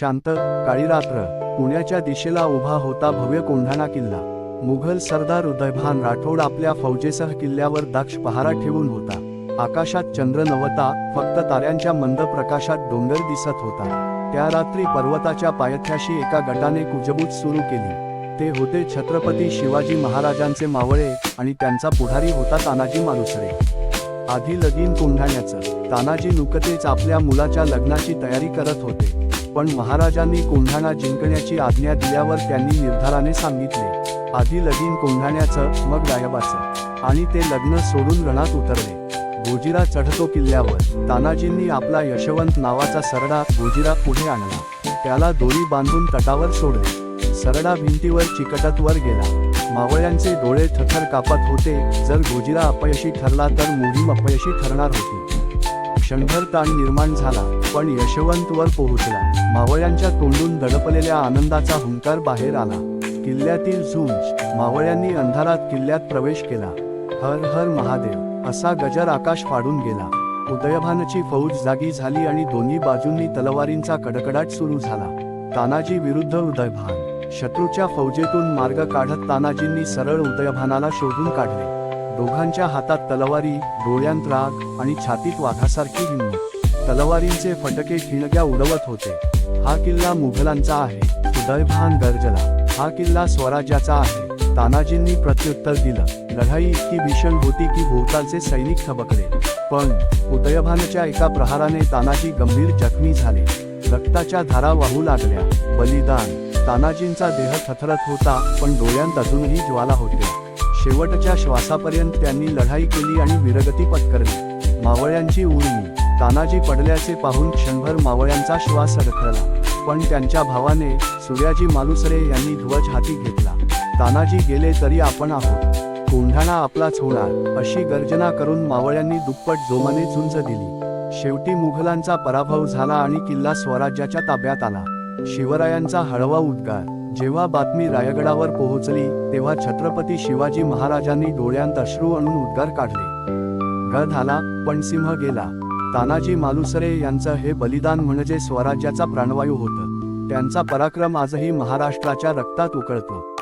शांत काळी रात्र. पुण्याच्या दिशेला उभा होता भव्य कोंढाणा किल्ला. मुघल सरदार उदयभान राठोड आपल्या फौजेसह किल्ल्यावर दक्ष पहारा ठेवून होता. आकाशात चंद्र नव्हता फक्त ताऱ्यांच्या मंद प्रकाशात डोंगर दिसत होता. त्या रात्री पर्वताच्या पायथ्याशी एका गटाने कुजबूज सुरू केली. ते होते छत्रपती शिवाजी महाराजांचे मावळे आणि त्यांचा पुढारी होता तानाजी मालुसरे आधी लगीन कोंढाण्याचं. तानाजी नुकतेच आपल्या मुलाच्या लग्नाची तयारी करत होते. पण महाराजांनी कोंढाणा जिंकण्याची आज्ञा दिल्यावर त्यांनी निर्धाराने सांगितले. आधी लगीन कोंढाण्याचं मग गायबाचं आणि ते लग्न सोडून रणात उतरले. गोजिरा चढतो किल्ल्यावर. तानाजींनी आपला यशवंत नावाचा सरडा गोजिरा पुढे आणला. त्याला दोरी बांधून तटावर सोडले. सरडा भिंतीवर चिकटत वर गेला. मावळ्यांचे डोळे थथर कापत होते. जर गोजिरा अपयशी ठरला तर मोहीम अपयशी ठरणार होती. क्षणभर ताण निर्माण झाला पण यशवंतवर पोहोचला. मावळ्यांच्या तोंडून दडपलेल्या आनंदाचा हुंकार बाहेर आला. किल्ल्यातील झुंज मावळ्यांनी अंधारात किल्ल्यात प्रवेश केला. हर हर महादेव असा गजर आकाश फाडून गेला. उदयभानची फौज जागी झाली आणि दोन्ही बाजूंनी तलवारींचा कडकडाट सुरू झाला. तानाजी विरुद्ध उदयभान शत्रूच्या फौजेतून मार्ग काढत तानाजींनी सरळ उदयभानाला शोधून काढले. दोघांच्या हातात तलवारी डोळ्यांत राग आणि छातीत वाघासारखी हिंमत. तलवारींचे फटके ठिणग्या उडवत होते. हा किल्ला मुघलांचा आहे. उदयभान गर्जला. हा किल्ला स्वराज्याचा आहे. तानाजींनी प्रत्युत्तर दिलं. लढाई इतकी भीषण होती की भोवतालचे सैनिक थबकले. पण उदयभानच्या एका प्रहाराने तानाजी गंभीर जखमी झाले. रक्ताच्या धारा वाहू लागल्या. बलिदान. तानाजींचा देह थथरत होता पण डोळ्यांत अजूनही ज्वाला होत्या. शेवटच्या श्वासापर्यंत त्यांनी लढाई केली आणि विरगती पत्करली. मावळ्यांची उर्मी तानाजी पडल्याचे पाहून क्षणभर मावळ्यांचा श्वास अडखळला पण त्यांच्या भावाने सूर्याजी मालुसरे यांनी ध्वज हाती घेतला. तानाजी गेले तरी आपण आहोत. कोंढाणा आपलाच होणार अशी गर्जना करून मावळ्यांनी दुप्पट जोमाने झुंज दिली. शेवटी मुघलांचा पराभव झाला आणि किल्ला स्वराज्याच्या ताब्यात आला. शिवरायांचा हळवा उद्गार. जेव्हा बातमी रायगडावर पोहोचली तेव्हा छत्रपती शिवाजी महाराजांनी डोळ्यांत अश्रू आणून उद्गार काढले. गद आला पण सिंह गेला. तानाजी मालुसरे यांचं हे बलिदान म्हणजे स्वराज्याचा प्राणवायू होतं. त्यांचा पराक्रम आजही महाराष्ट्राच्या रक्तात उकळतो.